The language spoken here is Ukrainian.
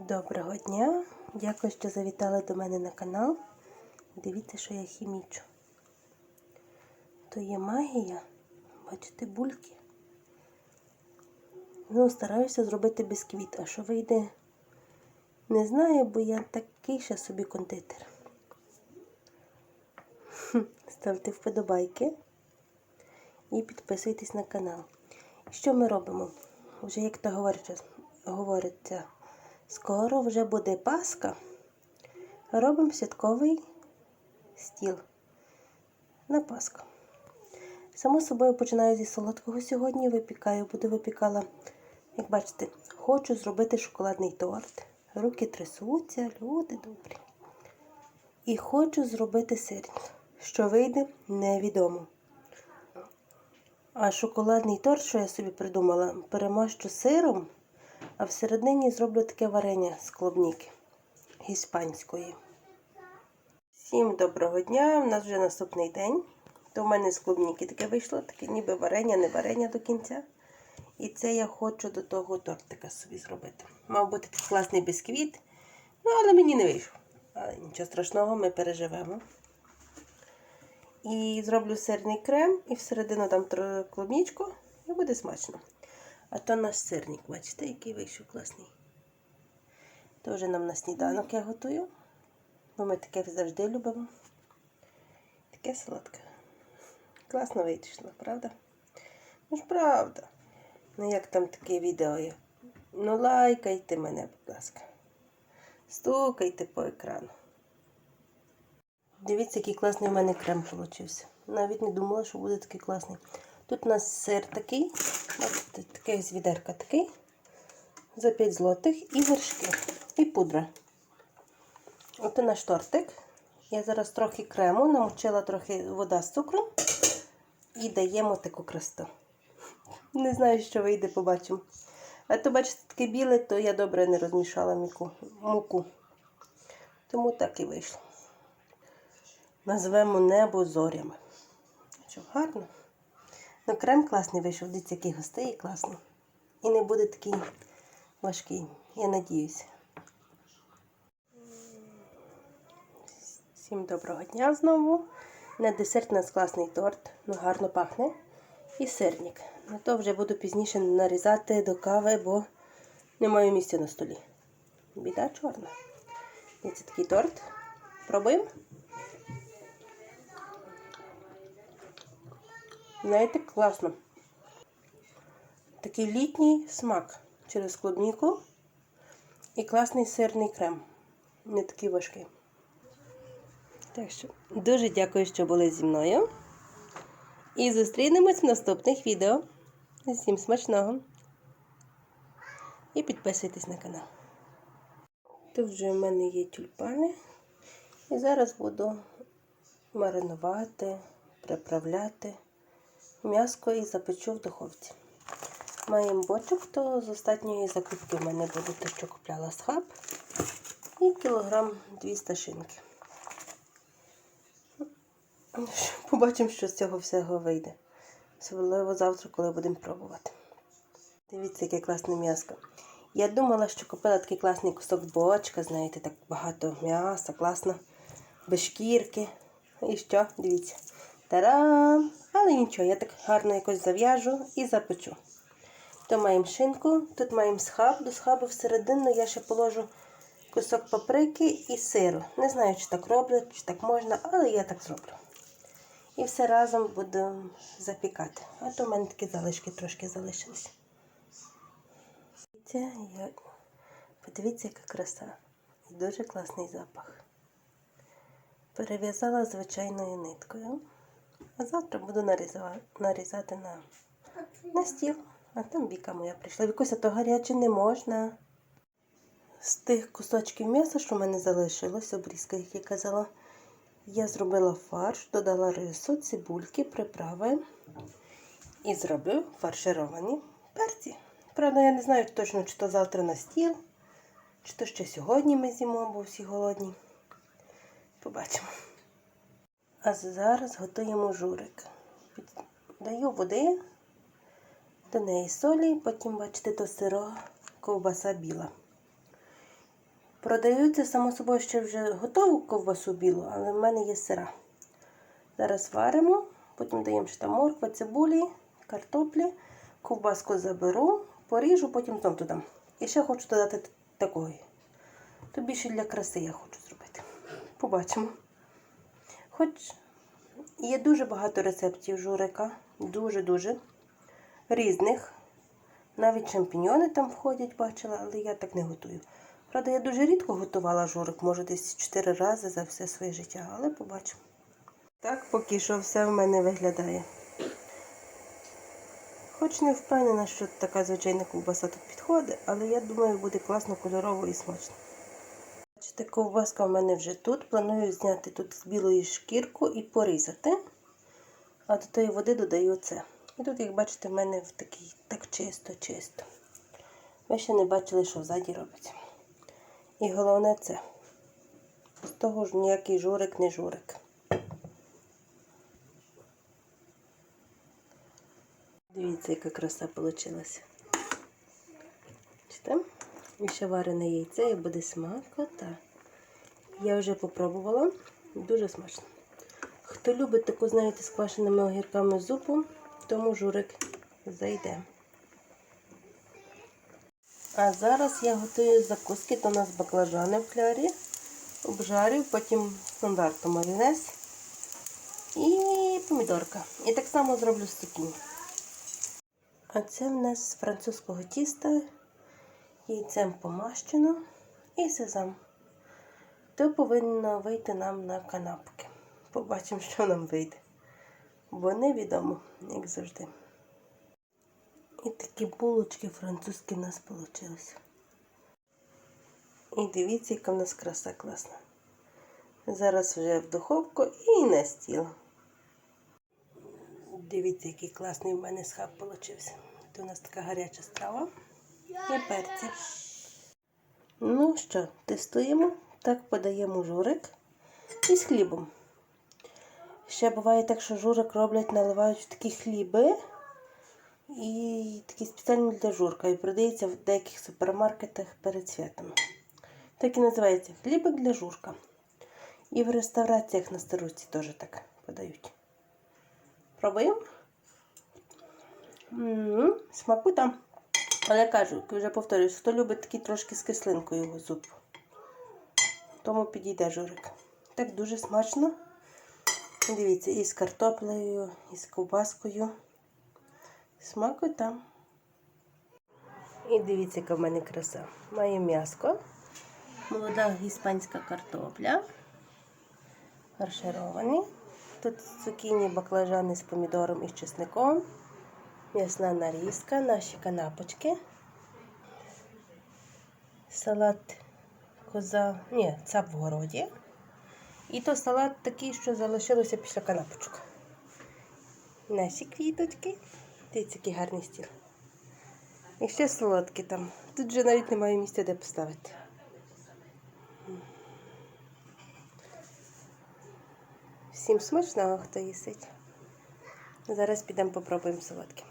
Доброго дня! Дякую, що завітали до мене на канал. Дивіться, що я хімічу. То є магія, бачите, бульки. Ну, стараюся зробити бісквіт, а що вийде, не знаю, бо я такий ще собі кондитер. Ставте вподобайки і підписуйтесь на канал. Що ми робимо? Вже як то говориться, скоро вже буде Пасха. Робимо святковий стіл на Пасху. Само собою починаю зі солодкого сьогодні. Випікаю, буду випікала, як бачите, хочу зробити шоколадний торт. Руки трясуться, люди добрі. І хочу зробити сирник. Що вийде, невідомо. А шоколадний торт, що я собі придумала, перемащу сиром, а всередині зроблю таке варення з клубніки іспанської. Всім доброго дня! У нас вже наступний день. То в мене з клубніки таке вийшло, таке ніби варення, не варення до кінця. І це я хочу до того тортика собі зробити. Мав бути такий класний бісквіт, ну але мені не вийшов. Але нічого страшного, ми переживемо. І зроблю сирний крем і всередину дам тро- клубничку і буде смачно. А то наш сирник, бачите, який вийшов класний. Теж нам на сніданок я готую. Бо ми таке завжди любимо. Таке солодке. Класно вийшло, правда? Ну ж правда. Ну як там таке відео є? Ну лайкайте мене, будь ласка. Стукайте по екрану. Дивіться, який класний у мене крем получився. Навіть не думала, що буде такий класний. Тут у нас сир такий, бачите, такий з відерка такий, за 5 злотих і вершки, і пудра. От і наш тортик. Я зараз трохи крему, намочила трохи вода з цукром і даємо таку красту. Не знаю, що вийде, побачимо. А то, бачите, таке біле, то я добре не розмішала міку, муку. Тому так і вийшло. Назвемо небо зорями. Що, гарно? Ну, крем класний вийшов, дивіться, який густий і класний. І не буде такий важкий. Я надіюся. Всім доброго дня знову. На десерт у нас класний торт, ну гарно пахне. І сирник. На то вже буду пізніше нарізати до кави, бо не маю місця на столі. Біда чорна. Дивіться такий торт. Пробуємо. Знаєте, класно. Такий літній смак через клубніку і класний сирний крем. Не такий важкий. Так що дуже дякую, що були зі мною. І зустрінемось в наступних відео. Всім смачного. І підписуйтесь на канал. Тут вже в мене є тюльпани. І зараз буду маринувати, приправляти м'яско і запечу в духовці. Маємо бочок, то з останньої закупки в мене буде те, що купляла з хаб. І кілограм 200 шинки. Побачимо, що з цього всього вийде. Особливо завтра, коли будемо пробувати. Дивіться, яке класне м'яско. Я думала, що купила такий класний кусок бочка, знаєте, так багато м'яса, класно, без шкірки. І що? Дивіться. Тарам! Але нічого, я так гарно якось зав'яжу і запечу. То маємо шинку, тут маємо схаб, до схабу всередину я ще положу кусок паприки і сиру. Не знаю, чи так роблять, чи так можна, але я так зроблю. І все разом буду запікати. А то в мене такі залишки трошки залишились. Подивіться, як... Подивіться, яка краса. І дуже класний запах. Перев'язала звичайною ниткою. А завтра буду нарізати, на, на стіл. А там Віка моя прийшла. Вікуся, то гаряче не можна. З тих кусочків м'яса, що в мене залишилось, обрізка, як я казала, я зробила фарш, додала рису, цибульки, приправи і зроблю фаршировані перці. Правда, я не знаю точно, чи то завтра на стіл, чи то ще сьогодні ми з'їмо, бо всі голодні. Побачимо. А зараз готуємо журик. Даю води, до неї солі, потім, бачите, то сиро ковбаса біла. Продаються, само собою, ще вже готову ковбасу білу, але в мене є сира. Зараз варимо, потім даємо ще морква, цибулі, картоплі, ковбаску заберу, поріжу, потім знов додам. І ще хочу додати такої. То більше для краси я хочу зробити. Побачимо. Хоч є дуже багато рецептів журика, дуже-дуже різних. Навіть шампіньони там входять, бачила, але я так не готую. Правда, я дуже рідко готувала журик, може десь 4 рази за все своє життя, але побачимо. Так поки що все в мене виглядає. Хоч не впевнена, що така звичайна ковбаса тут підходить, але я думаю, буде класно, кольорово і смачно. Бачите, ковбаска в мене вже тут. Планую зняти тут з білої шкірку і порізати. А до тої води додаю це. І тут, як бачите, в мене в такий так чисто-чисто. Ви ще не бачили, що ззаді робиться. І головне це. З того ж ніякий журик не журик. Дивіться, яка краса вийшла. Бачите? Ще варене яйце і буде смакота. Я вже попробувала. Дуже смачно. Хто любить таку, знаєте, з квашеними огірками зупу, тому журик зайде. А зараз я готую закуски, то у нас баклажани в клярі. Обжарю, потім стандартно майонез і помідорка. І так само зроблю цукіні. А це в нас з французького тіста, яйцем помащено і сезам. То повинно вийти нам на канапки. Побачимо, що нам вийде. Бо невідомо, як завжди. І такі булочки французькі в нас вийшли. І дивіться, яка в нас краса класна. Зараз вже в духовку і на стіл. Дивіться, який класний в мене схаб вийшов. Це у нас така гаряча страва і перці. Ну що, тестуємо. Так подаємо журик із хлібом. Ще буває так, що журик роблять, наливають в такі хліби. І такі спеціальні для журка. І продається в деяких супермаркетах перед святом. Так і називається хлібик для журка. І в реставраціях на старості теж так подають. Пробуємо. Смаку там. Але я кажу, вже повторюсь, хто любить такий трошки з кислинкою його зуб, тому підійде журик. Так дуже смачно. Дивіться, і з картоплею, і з ковбаскою. Смаку там. І дивіться, яка в мене краса. Маю м'яско, молода іспанська картопля, фаршировані. Тут цукіні, баклажани з помідором і з чесником. М'ясна нарізка, наші канапочки. Салат коза, ні, цап в городі. І то салат такий, що залишилося після канапочок. Наші квіточки. Дивіться, який гарний стіл. І ще солодкі там. Тут вже навіть немає місця, де поставити. Всім смачного, хто їсить. Зараз підемо попробуємо солодкі.